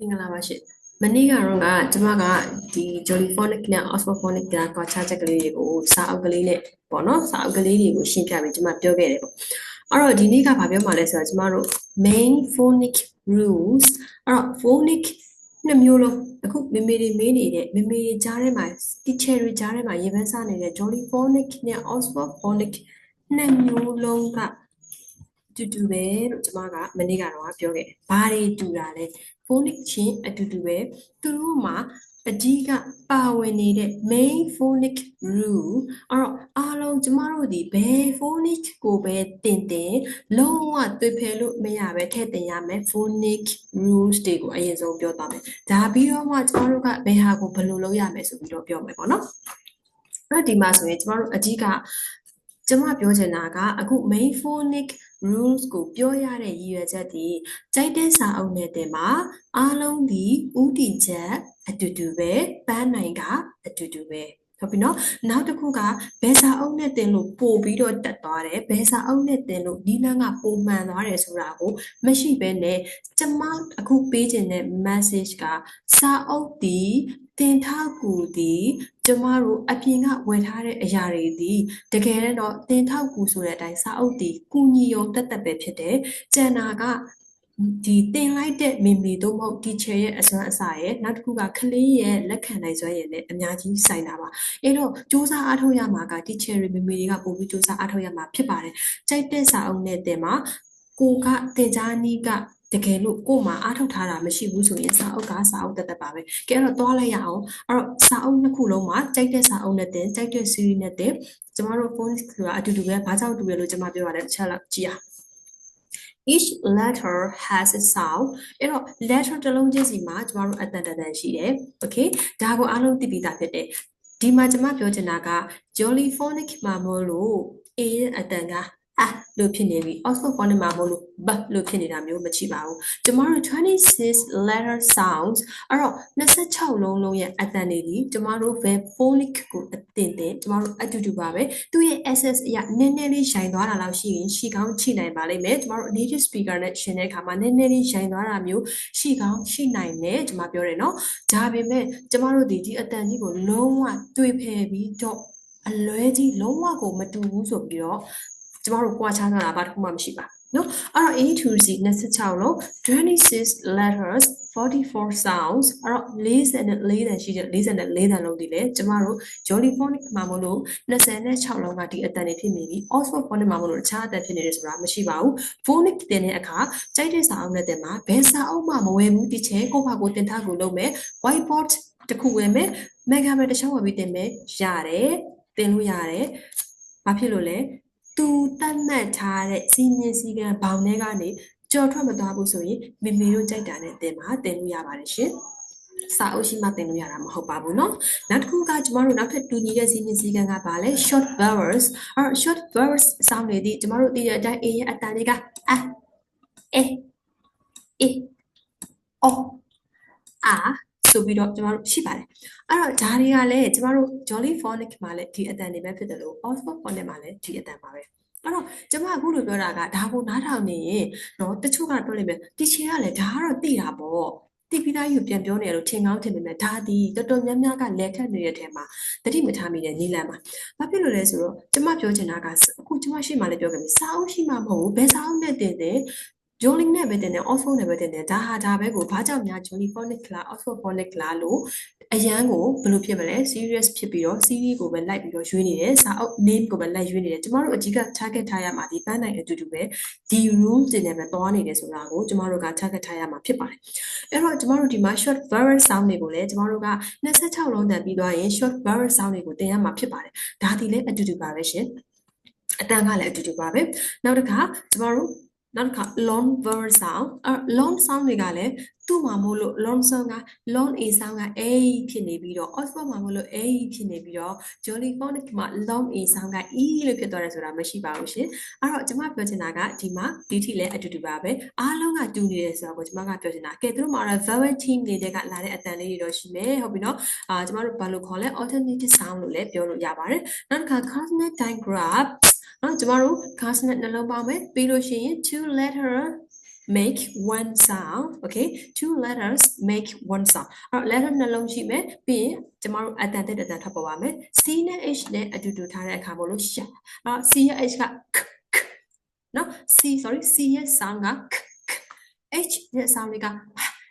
မင်္ဂလာပါရှင်မနေ့ကတော့ကကျမကဒီ Jollyphonic နဲ့ Oxfordphonic ကကွာခြားချက်ကလေးတွေကိုစာအုပ်ကလေးနဲ့ပေါ့နော်စာအုပ်ကလေးတွေကိုရှင်းပြပြီးကျမပြောခဲ့တယ်ပေါ့အဲ့တော့ဒီနေ့ကဘာပြောမှလဲဆိုတော့ကျမတို့ main phonic rules အဲ့တော့ phonic နှစ်မျိုးလုံးအခုမေမေတွေမေးနေတဲ့မေမေတွေကြားထဲမှာ teacher တွေကြားထဲမှာရေပန်းစားနေတဲ့ Jollyphonic နဲ့ Oxfordphonic နှစ်မျိုးလုံးကတူတူပဲလို့ကျမကမနေ့ကတော့ပြောခဲ့တယ်။ဘာတွေတူတာလဲ phonic ချင်းအတူတူပဲသူတို့မှာအဓိကပါဝင်နေတဲ့ main phonic rule အဲ့တော့အားလုံးကျမတို့ဒီဘယ် phonic ကိုပဲတင်တင်လုံးဝတွေ့ဖယ်လို့မရပဲထည့်တင်ရမယ် phonic rules တွေကိုအရင်ဆုံးပြောသွားမယ်ဒါပြီးတော့မှကျမတို့ကဘယ်ဟာကိုဘယ်လိုလုပ်ရမယ်ဆိုပြီးတော့ပြောမယ်ပေါ့နော်အဲ့ဒီမှာဆိုရင်ကျမတို့အဓိက ကျမပြောချင်တာကအခု main phonic rules ကိုပြောရတဲ့ရည်ရွယ်ချက်ဒီကြိုက်တဲ့စာအုပ်နဲ့တင်မှာအားလုံးဒီဥတီချက်အတူတူပဲပန်းနိုင်ကအတူတူပဲဟုတ်ပြီနော်နောက်တစ်ခုကဘယ်စာအုပ်နဲ့တင်လို့ပို့ပြီးတော့တက်သွားတယ်ဘယ်စာအုပ်နဲ့တင်လို့ဒီလန်းကပုံမှန်သွားတယ်ဆိုတာကိုမရှိဘဲနဲ့ကျမအခုပေးခြင်းတဲ့ message ကစာအုပ်ဒီ တင်ထောက်ကူဒီကျမတို့အပြင်ကဝယ်ထားတဲ့အရာတွေဒီတကယ်တော့တင်ထောက်ကူဆိုတဲ့အတိုင်းစာအုပ်ဒီကုညီရုံတက်တက်ပဲဖြစ်တယ်ကျန်တာကဒီတင်လိုက်တဲ့မိမိတို့မဟုတ် teacher ရဲ့အစွမ်းအစရဲ့နောက်တစ်ခုကကလေးရဲ့လက်ခံနိုင်စွမ်းရဲ့လည်းအများကြီးဆိုင်တာပါအဲ့တော့စူးစမ်းအားထုတ်ရမှာက teacher တွေမိမိတွေကပို့ပြီးစူးစမ်းအားထုတ်ရမှာဖြစ်ပါတယ်ကြိုက်တဲ့စာအုပ်နဲ့တင်မှာကိုကတင်ကြားနည်းက တကယ်လို့ကို့မှာအားထုတ်ထားတာမရှိဘူးဆိုရင်စာအုပ်ကစာအုပ်တက်တက်ပါပဲကဲအဲ့တော့သွားလိုက်ရအောင်အဲ့တော့စာအုပ်နှစ်ခုလုံးမှာကြိုက်တဲ့စာအုပ်နဲ့တင်ကြိုက်တဲ့ series နဲ့တင်ကျမတို့ phone ဆိုတာအတူတူပဲဘာကြောင့်တူလဲလို့ကျမပြောရတယ်တစ်ချက်လောက်ကြည့်အောင် each letter has a sound အဲ့တော့ letter တစ်လုံးချင်းစီမှာကျမတို့အတန်တန်ရှိတယ် okay ဒါကိုအားလုံးသိပြီးသားဖြစ်တယ်ဒီမှာကျမပြောချင်တာက jollyphonic မှာမို့လို့ a ရဲ့အတန်က အာလို့ဖြစ်နေပြီ Oxford phonics မှာမဟုတ်လို့ဘလို့ဖြစ်နေတာမျိုးမချိပါဘူးကျမတို့26 letter sounds အဲ့တော့26လုံးလုံးရဲ့အတန်တွေဒီကျမတို့ verb phonic ကိုအတင်တင်ကျမတို့အတူတူပါပဲသူရဲ့ SS အရာနည်းနည်းလေးရှိုင်သွားတာလောက်ရှိရင်ရှိကောင်းချိနိုင်ပါလိမ့်မယ်ကျမတို့ native speaker နဲ့ရှင်တဲ့အခါမှာနည်းနည်းလေးရှိုင်သွားတာမျိုးရှိကောင်းရှိနိုင်တယ်ကျမပြောတယ်နော်ဒါပေမဲ့ကျမတို့ဒီဒီအတန်ကြီးကိုလုံးဝတွေးဖယ်ပြီးတော့အလွဲကြီးလုံးဝကိုမတူဘူးဆိုပြီးတော့ ကျမတို့ကြွားချထားတာဘာတစ်ခုမှမရှိပါနော်အဲ့တော့ A to Z 26လုံး26 letters 44 sounds အဲ့တော့44တန်ရှိတဲ့44တန်လုံးဒီလေကျမတို့ Jolly phonic မှာမလို့26လုံးကဒီအတန်တွေဖြစ်နေပြီ Oxford phonic မှာမလို့တခြားအတန်ဖြစ်နေတယ်ဆိုတာမရှိပါဘူး phonic တင်တဲ့အခါကြိုက်တဲ့စာအုပ်နဲ့တင်မှာဘယ်စာအုပ်မှမဝယ်ဘူးဒီချဲကိုယ့်ဘာကိုတင်ထားကိုလုပ်မယ် whiteboard တစ်ခုဝယ်မယ် megabyte တစ်ချောင်းဝယ်ပြီးတင်မယ်ရတယ်တင်လို့ရတယ်ဘာဖြစ်လို့လဲ သူတတ်မှတ်ထားတဲ့စီမင်းစည်းကမ်းဘောင်ထဲကနေကြော်ထွက်မသွားဘူးဆိုရင်မိမိတို့ကြိုက်တာနဲ့တင်ပါတင်လို့ရပါတယ်ရှင်စာအုပ်ရှိမှတင်လို့ရတာမဟုတ်ပါဘူးเนาะနောက်တစ်ခုကကျမတို့နောက်ထပ်တူညီတဲ့စီမင်းစည်းကမ်းကပါလဲ short vowels အဲ့ short vowels စောင်းနေသည့်ကျမတို့သိတဲ့အတိုင်း a ရဲ့အတန်လေးကအအဲအေအောအာ ဆိုပြီးတော့ကျမတို့ရှိပါတယ်အဲ့တော့ဒါတွေကလည်းကျမတို့ Jolly Phonic မှာလည်းဒီအတန်တွေပဲဖြစ်တယ်လို့ Oxford Phonic မှာလည်းဒီအတန်ပါပဲအဲ့တော့ကျမအခုလိုပြောတာကဒါကိုနားထောင်နေရင်တော့တချို့ကပြောလိမ့်မယ်တီချေကလည်းဒါကတော့သိတာပေါ့တိပိသားကြီးကိုပြန်ပြောနေရလို့ထင်ကောင်းထင်ပေမဲ့ဒါဒီတော်တော်များများကလက်ထက်နေတဲ့ထဲမှာတတိမထားမိတဲ့နီလန်မှာဘာဖြစ်လို့လဲဆိုတော့ကျမပြောချင်တာကအခုကျမရှိမှလည်းပြောခဲ့ပြီစာအုပ်ရှိမှမဟုတ်ဘူးဘယ်စာအုပ်နဲ့တင်တယ် ဂျိုလင်းနဲ့ပဲတင်တယ် Oxford နဲ့ပဲတင်တယ်ဒါဟာဒါပဲကိုဘာကြောင့်များ Jolly Phonic လား Oxford Phonic လားလို့အရန်ကိုဘယ်လိုဖြစ်မလဲ serious ဖြစ်ပြီးတော့ series ကိုပဲလိုက်ပြီးတော့ရွေးနေတယ်စာအုပ် name ကိုပဲလိုက်ရွေးနေတယ်ကျမတို့အကြီးက target ထားရမှာဒီပန်းနိုင်အတူတူပဲဒီ room တင်နေပဲသွားနေတယ်ဆိုတာကိုကျမတို့က target ထားရမှာဖြစ်ပါတယ်အဲ့တော့ကျမတို့ဒီမှာ short vowel sound တွေကိုလည်းကျမတို့က26လုံးတန်ပြီးသွားရင် short vowel sound တွေကိုတင်ရမှာဖြစ်ပါတယ်ဒါဒီလည်းအတူတူပါပဲရှင်အတန်ကလည်းအတူတူပါပဲနောက်တစ်ခါကျမတို့ နောက်တစ်ခါ long vowel sound အဲ long sound တွေကလည်းသူ့မှာမို့လို့ long sound က long a sound က a ဖြစ်နေပြီးတော့ oxford မှာမို့လို့ a ဖြစ်နေပြီးတော့ jolly phonic မှာ long a sound က e လို့ဖြစ်သွားတယ်ဆိုတာမရှိပါဘူးရှင်အဲ့တော့ကျွန်မပြောချင်တာကဒီမှာဒီထိလည်းအတူတူပါပဲအားလုံးကတူနေတယ်ဆိုတော့ကျွန်မကပြောချင်တာကဲသူတို့မှာတော့ vowel team တွေကလာတဲ့အတန်လေးတွေတော့ရှိမယ်ဟုတ်ပြီနော်အာကျွန်မတို့ဘာလို့ခေါ်လဲ alternative sound လို့လည်းပြောလို့ရပါတယ်နောက်တစ်ခါ consonant digraph နော်ကျမတို့ consonant နှလုံးပေါင်းမယ်ပြီးလို့ရှိရင် two letter make one sound okay two letters make one sound အဲ့တော့ letter နှလုံးရှိမယ်ပြီးရင်ကျမတို့အတန်တက်အတန်ထွက်ပေါ်ပါမယ် c နဲ့ h နဲ့အတူတူထားတဲ့အခါမို့လို့ရှာအဲ့တော့ c ရဲ့ h က k k နော် c sorry c ရဲ့ sound က k k h ရဲ့ sound လေးက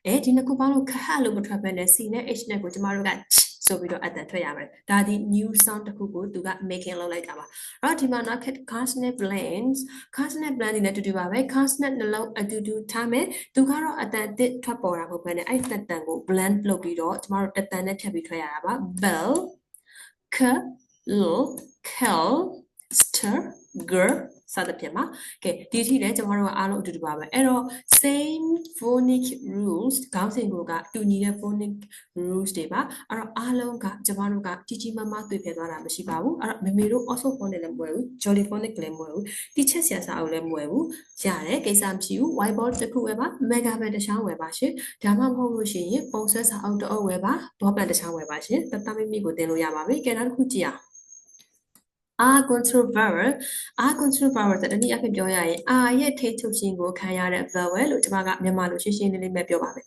အဲဒီနှစ်ခုပေါင်းလို့ခဟလို့မထွက်ဘဲနဲ့ c နဲ့ h နဲ့ကိုကျမတို့က ch ဆိုပြီးတော့အတန်ထွက်ရပါတယ်ဒါဒီ new sound တစ်ခုကိုသူက making လုပ်လိုက်တာပါအဲ့တော့ဒီမှာနောက် consonant blends consonant blend တွေနဲ့တူတူပါပဲ consonant နှလုံးအတူတူထားမယ်သူကတော့အတန်တစ်ထွက်ပေါ်တာမဟုတ်ဘဲနဲ့အဲ့တန်တန်ကို blend လုပ်ပြီးတော့ကျမတို့တတန်နဲ့ထပ်ပြီးထွက်ရတာပါ bell k l kel stir gr စသဖြင့်ပါကဲဒီအထိလည်းကျမတို့ကအားလုံးအတူတူပါပဲအဲ့တော့ same phonic rules ခေါင်းစဉ်ကိုကတူညီတဲ့ phonic rules တွေပါအဲ့တော့အားလုံးကကျမတို့ကကြီးကြီးမားမားတွေ့ဖယ်သွားတာမရှိပါဘူးအဲ့တော့မေမေတို့ also phonic လည်းမွယ်ဘူး jolly phonic လည်းမွယ်ဘူးတိချက်ဆရာစာအုပ်လည်းမွယ်ဘူးရတယ်ကိစ္စမရှိဘူး whiteboard တစ်ခုဝယ်ပါ mega ပဲတစ်ချောင်းဝယ်ပါရှင်ဒါမှမဟုတ်လို့ရှိရင်ပုံဆွဲစာအုပ်တစ်အုပ်ဝယ်ပါဘောပန်တစ်ချောင်းဝယ်ပါရှင်တတမိမိကိုတင်လို့ရပါပြီကဲနောက်တစ်ခုကြည့်အောင် are controversial are controversial တနည်းအားဖြင့်ပြောရရင် are ရဲ့ထိချုပ်ခြင်းကိုခံရတဲ့ vowel လို့ကျွန်မကမြန်မာလိုရှင်းရှင်းလေးလေးပဲပြောပါမယ်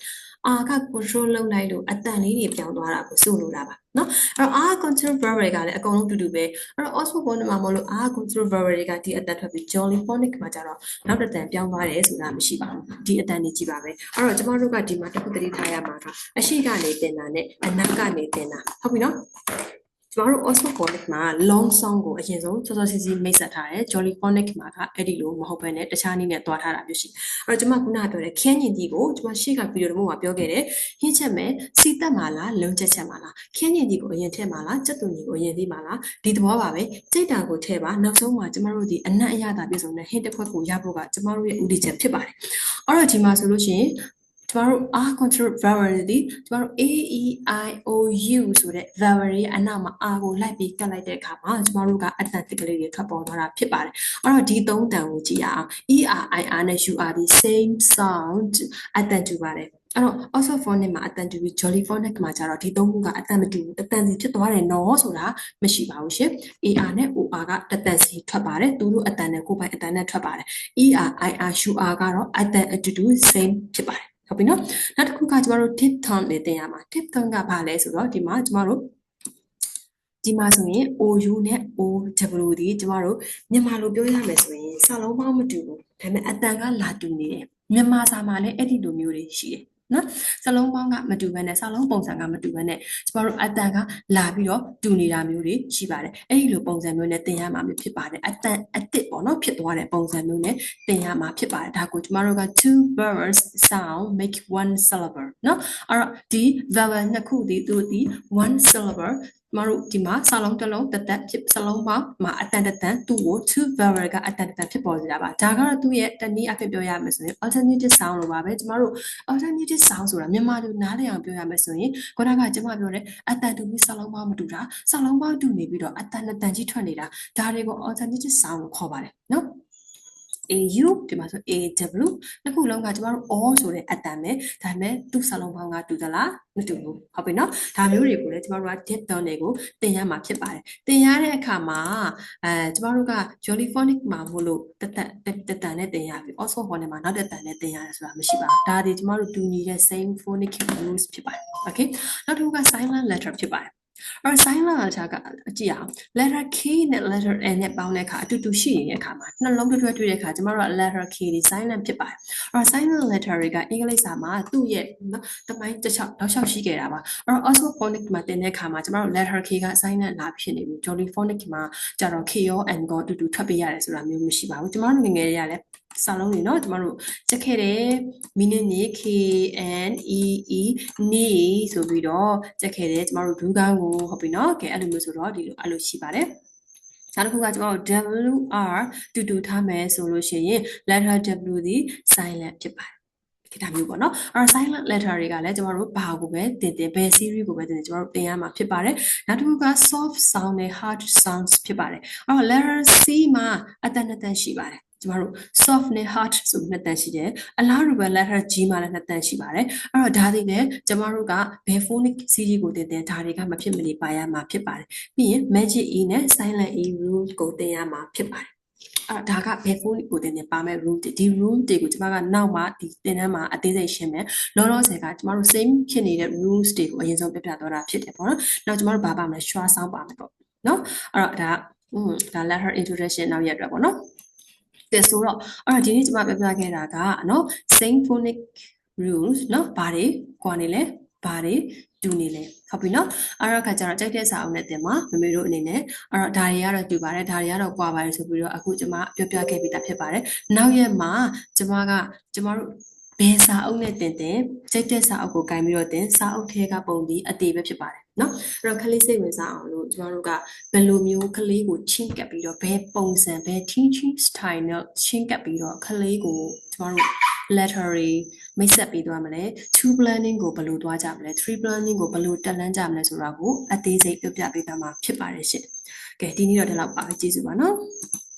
are က control လုပ်လိုက်လို့အတန်လေးတွေပြောင်းသွားတာကိုဆိုလိုတာပါနော်အဲ့တော့ are controversial ကလည်းအကုန်လုံးတူတူပဲအဲ့တော့ also ဘုန်းမှာမလို့ are controversial တွေကဒီအတန်ထွက်ပြီး jolly phonic မှာကြတော့နောက်တစ်တန်ပြောင်းသွားတယ်ဆိုတာမရှိပါဘူးဒီအတန်နေကြည့်ပါပဲအဲ့တော့ကျွန်တော်တို့ကဒီမှာတစ်ခုတည်းထားရမှာကအရှိကနေတင်တာနဲ့အနောက်ကနေတင်တာဟုတ်ပြီနော် ကျမတို့ Osmophonic မှာ long song ကိုအရင်ဆုံးစောစောစီးစီးမိတ်ဆက်ထားတယ် Jollyphonic မှာကအဲ့ဒီလိုမဟုတ်ဘဲနဲ့တခြားနည်းနဲ့တွားထားတာမျိုးရှိအဲ့တော့ကျမခုနကပြောတဲ့ခင်းညင်ကြီးကိုကျမရှေ့ကဗီဒီယိုတစ်ခုမှာပြောခဲ့တယ်ဟင်းချက်မယ်စီတက်မှာလားလုံချက်ချက်မှာလားခင်းညင်ကြီးကိုအရင်ထည့်မှာလားစက်သွန်ကြီးကိုအရင်ထည့်မှာလားဒီသဘောပါပဲစိတ်တာကိုထည့်ပါနောက်ဆုံးမှာကျမတို့ဒီအနက်အရသာပြည့်စုံတဲ့ဟင်းတစ်ခွက်ကိုရဖို့ကကျမတို့ရဲ့ဥတီချက်ဖြစ်ပါတယ်အဲ့တော့ဒီမှာဆိုလို့ရှိရင် ကျမတို့ r control variable ကျမတို့ a e i o u ဆိုတဲ့ variable ရဲ့အနောက်မှာ r ကိုလိုက်ပြီးကတ်လိုက်တဲ့အခါမှာကျမတို့ကအတန်တစ်ကလေးတွေထွက်ပေါ်သွားတာဖြစ်ပါတယ်အဲ့တော့ဒီသုံးတန်ကိုကြည့်ရအောင် e r i r နဲ့ u r ဒီ same sound အတန်တူပါတယ်အဲ့တော့ also phonic မှာအတန်တူပြီး jolly phonic မှာကျတော့ဒီသုံးခုကအတန်မတူဘူးတတန်စီဖြစ်သွားတယ်နော်ဆိုတာမရှိပါဘူးရှင် AR နဲ့ OR ကတတန်စီထွက်ပါတယ်သူတို့အတန်နဲ့ကိုယ်ပိုင်အတန်နဲ့ထွက်ပါတယ် ER IR UR ကတော့အတန်အတူတူ same ဖြစ်ပါတယ် ဟုတ်ပြီနော်နောက်တစ်ခုကကျမတို့ tip tone လေးသင်ရမှာ tip tone ကဘာလဲဆိုတော့ဒီမှာကျမတို့ဒီမှာဆိုရင် OU နဲ့ OW ဒီကျမတို့မြန်မာလိုပြောရမယ်ဆိုရင်စာလုံးပေါင်းမတူဘူးဒါပေမဲ့အတန်ကလာတူနေတယ်မြန်မာစာမှာလည်းအဲ့ဒီလိုမျိုးတွေရှိတယ် နော်စလုံးပေါင်းကမတူဘဲနဲ့စလုံးပုံစံကမတူဘဲနဲ့ကျမတို့အတန်ကလာပြီးတော့တူနေတာမျိုးတွေရှိပါတယ်အဲ့ဒီလိုပုံစံမျိုးနဲ့သင်ရမှာဖြစ်ပါတယ်အတန်အစ်စ်ပေါ့နော်ဖြစ်သွားတဲ့ပုံစံမျိုးနဲ့သင်ရမှာဖြစ်ပါတယ်ဒါကိုကျမတို့က two birds sound make one syllable နော်အဲ့တော့ဒီ vowel နှစ်ခုဒီသူဒီ one syllable မတို့ဒီမှာစာလုံးတစ်လုံးတသက်ဖြစ်စလုံးပေါင်းမှာအတန်တန်သူ့ကို two vowel ကအတန်တန်ဖြစ်ပေါ်စေတာပါဒါကတော့သူ့ရဲ့တနည်းအဖြစ်ပြောရမယ်ဆိုရင် alternative sound လို့ပါပဲကျမတို့ alternative sound ဆိုတာမြန်မာလိုနားလည်အောင်ပြောရမယ်ဆိုရင်ခုနကကျမပြောတဲ့အတန်တူပြီးစလုံးပေါင်းမတူတာစလုံးပေါင်းတူနေပြီးတော့အတန်တန်ကြီးထွက်နေတာဒါတွေကို alternative sound လို့ခေါ်ပါတယ်နော် AU ဒီမှာဆို AW နှစ်ခုလုံးကကျမတို့ all ဆိုတဲ့အတန်ပဲဒါပေမဲ့သူ့စာလုံးပေါင်းကတူသလားမတူဘူးဟုတ်ပြီနော်ဒါမျိုးတွေကိုလည်းကျမတို့က dip down တွေကိုသင်ရမှာဖြစ်ပါတယ်သင်ရတဲ့အခါမှာအဲကျမတို့က jollyphonic မှာမို့လို့တတတတန်နဲ့သင်ရပြီ also phonic မှာနောက်တတန်နဲ့သင်ရတယ်ဆိုတာမရှိပါဘူးဒါဒီကျမတို့တူညီတဲ့ same phonic rules ဖြစ်ပါတယ် okay နောက်တစ်ခုက silent letter ဖြစ်ပါတယ် အဲ့ silent letter ကအကြည့်အောင် letter K နဲ့ letter N နဲ့ပေါင်းတဲ့အခါအတူတူရှိနေတဲ့အခါမှာနှလုံးတွဲတွဲတွေ့တဲ့အခါကျမတို့က letter K ဒီ silent ဖြစ်ပါတယ်အဲ့ silent letter တွေကအင်္ဂလိပ်စာမှာသူ့ရဲ့နော်တမိုင်းတစ်ချောက်တောက်လျှောက်ရှိခဲ့တာပါအဲ့တော့ osmo phonic မှာတင်တဲ့အခါမှာကျမတို့ letter K က silent လာဖြစ်နေပြီ jolly phonic မှာကျတော့ K ရော N ကောအတူတူထွက်ပေးရတယ်ဆိုတာမျိုးမရှိပါဘူးကျမတို့ငယ်ငယ်တွေကလည်း စာလုံးတွေเนาะကျမတို့ချက်ခဲ့တယ်မီနစ်နေ K N E E နေဆိုပြီးတော့ချက်ခဲ့တယ်ကျမတို့ဒူးကောင်းကိုဟုတ်ပြီเนาะကဲအဲ့လိုမျိုးဆိုတော့ဒီလိုအဲ့လိုရှိပါတယ်နောက်တစ်ခုကကျွန်တော်တို့ WR တူတူထားမယ်ဆိုလို့ရှိရင် letter W သည် silent ဖြစ်ပါတယ်ခေတ္တမျိုးပေါ့နော်အဲ့တော့ silent letter တွေကလည်းကျမတို့ဘာကိုပဲတင်တင်ဘယ် series ကိုပဲတင်တင်ကျမတို့သင်ရမှာဖြစ်ပါတယ်နောက်တစ်ခုက soft sound နဲ့ hard sounds ဖြစ်ပါတယ်အဲ့တော့ letter C မှာအတန်အတန်ရှိပါတယ် ကျမတို့ soft နဲ့ hard ဆိုနှစ်တန်ရှိတယ်အလားတူပဲ letter G မှာလည်းနှစ်တန်ရှိပါတယ်အဲ့တော့ဒါတွေလည်းကျမတို့ကဘယ် phonic series ကိုတင်တင်ဒါတွေကမဖြစ်မနေပါရမှာဖြစ်ပါတယ်ပြီးရင် magic E နဲ့ silent E rule ကိုတင်ရမှာဖြစ်ပါတယ်အဲ့ဒါကဘယ်ဖုန်းကိုတင်တင်ပါမဲ့ room တွေဒီ room တွေကိုကျမကနောက်မှဒီတင်တန်းမှာအသေးစိတ်ရှင်းမယ်လောလောဆယ်ကကျမတို့ same ဖြစ်နေတဲ့ rooms တွေကိုအရင်ဆုံးပြပြသွားတာဖြစ်တယ်ပေါ့နော်နောက်ကျမတို့ဘာပါမလဲ short sound ပါမယ်ပေါ့နော်အဲ့တော့ဒါอืมဒါ letter introduction နောက်ရက်အတွက်ပေါ့နော် ကဲဆိုတော့အဲ့တော့ဒီနေ့ကျမပြပြခဲ့တာကနော် symphonic rules နော်ဘာတွေကွာနေလဲဘာတွေတူနေလဲဟုတ်ပြီနော်အဲ့တော့ခါကျတော့ကြိုက်တဲ့စာအုပ်နဲ့တင်မှာမမေတို့အနေနဲ့အဲ့တော့ဒါတွေကတော့တူပါတယ်ဒါတွေကတော့ကွာပါတယ်ဆိုပြီးတော့အခုကျမပြောပြခဲ့ပြီးသားဖြစ်ပါတယ်နောက်ရက်မှာကျမကကျမတို့ဘယ်စာအုပ်နဲ့တင်တင်ကြိုက်တဲ့စာအုပ်ကိုကင်ပြီးတော့တင်စာအုပ်ထဲကပုံပြီးအသေးပဲဖြစ်ပါတယ် နော်အဲ့တော့ခလေးစိတ်ဝင်စားအောင်လို့ကျမတို့ကဘယ်လိုမျိုးခလေးကိုချင်းကပ်ပြီးတော့ဘယ်ပုံစံဘယ် teaching style နဲ့ချင်းကပ်ပြီးတော့ခလေးကိုကျမတို့ letter တွေမိတ်ဆက်ပေးသွားမလဲ two planning ကိုဘယ်လိုသွားကြမလဲ three planning ကိုဘယ်လိုတက်လန်းကြမလဲဆိုတာကိုအသေးစိတ်ပြပြပေးသွားမှာဖြစ်ပါတယ်ရှင်။ကဲဒီနေ့တော့ဒီလောက်ပါပဲကျေးဇူးပါနော်။